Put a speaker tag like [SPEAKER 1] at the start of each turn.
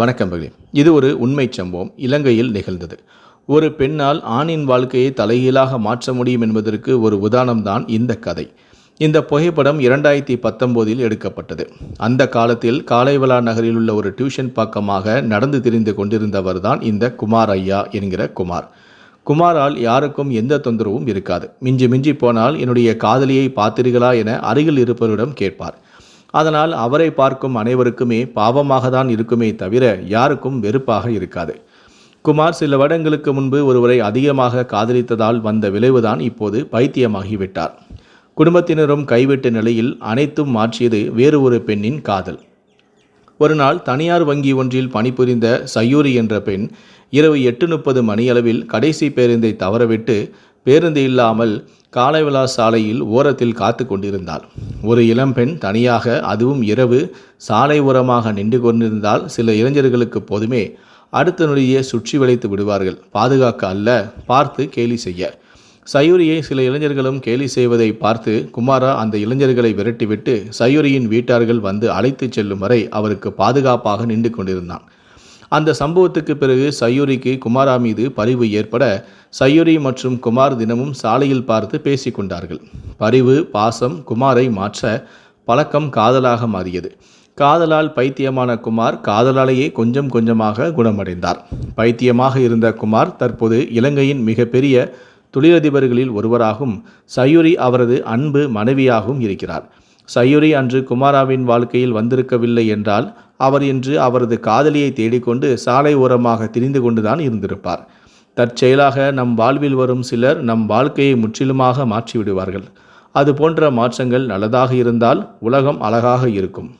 [SPEAKER 1] வணக்கம் பகலி இது ஒரு உண்மை சம்பவம். இலங்கையில் நிகழ்ந்தது. ஒரு பெண்ணால் ஆணின் வாழ்க்கையை தலைகீழாக மாற்ற முடியும் என்பதற்கு ஒரு உதாரணம்தான் இந்த கதை. இந்த புகைப்படம் இரண்டாயிரத்தி பத்தொம்போதில் எடுக்கப்பட்டது. அந்த காலத்தில் காலைவலா நகரில் உள்ள ஒரு டியூஷன் பக்கமாக நடந்து திரிந்து கொண்டிருந்தவர் தான் இந்த குமார் ஐயா என்கிற குமார். குமாரால் யாருக்கும் எந்த தொந்தரவும் இருக்காது. மிஞ்சி மிஞ்சி போனால் என்னுடைய காதலியை பார்த்தீர்களா என அருகில் இருப்பவரிடம் கேட்பார். அதனால் அவரை பார்க்கும் அனைவருக்குமே பாவமாக தான் இருக்குமே தவிர யாருக்கும் வெறுப்பாக இருக்காது. குமார் சில வருடங்களுக்கு முன்பு ஒருவரை அதிகமாக காதலித்ததால் வந்த விளைவுதான் இப்போது பைத்தியமாகிவிட்டார். குடும்பத்தினரும் கைவிட்ட நிலையில் அனைத்தும் மாற்றியது வேறு ஒரு பெண்ணின் காதல். ஒரு நாள் தனியார் வங்கி ஒன்றில் பணிபுரிந்த சயூரி என்ற பெண் இரவு எட்டு முப்பது மணியளவில் கடைசி பேருந்தை தவறவிட்டு பேருந்து இல்லாமல் காலைவிழா சாலையில் ஓரத்தில் காத்து கொண்டிருந்தாள். ஒரு இளம்பெண் தனியாக அதுவும் இரவு சாலை ஓரமாக நின்று கொண்டிருந்தால் சில இளைஞர்களுக்கு போதுமே அடுத்த நொடியே சுற்றி வளைத்து விடுவார்கள். பாதுகாக்க அல்ல பார்த்து கேலி செய்ய. சயூரியை சில இளைஞர்களும் கேலி செய்வதை பார்த்து குமாரா அந்த இளைஞர்களை விரட்டிவிட்டு சயூரியின் வீட்டார்கள் வந்து அழைத்துச் செல்லும் வரை அவருக்கு பாதுகாப்பாக நின்று கொண்டிருந்தான். அந்த சம்பவத்துக்கு பிறகு சயூரிக்கு குமாரா மீது பரிவு ஏற்பட சயூரி மற்றும் குமார் தினமும் சாலையில் பார்த்து பேசிக்கொண்டார்கள். பரிவு பாசம் குமாரை மாற்ற பழக்கம் காதலாக மாறியது. காதலால் பைத்தியமான குமார் காதலாலேயே கொஞ்சம் கொஞ்சமாக குணமடைந்தார். பைத்தியமாக இருந்த குமார் தற்போது இலங்கையின் மிகப்பெரிய தொழிலதிபர்களில் ஒருவராகவும் சயூரி அவரது அன்பு மனைவியாகவும் இருக்கிறார். சயூரி அன்று குமாராவின் வாழ்க்கையில் வந்திருக்கவில்லை என்றால் அவர் இன்று அவரது காதலியை தேடிக்கொண்டு சாலை ஓரமாக திரிந்து கொண்டுதான் இருந்திருப்பார். தற்செயலாக நம் வாழ்வில் வரும் சிலர் நம் வாழ்க்கையை முற்றிலுமாக மாற்றிவிடுவார்கள். அது போன்ற மாற்றங்கள் நல்லதாக இருந்தால் உலகம் அழகாக இருக்கும்.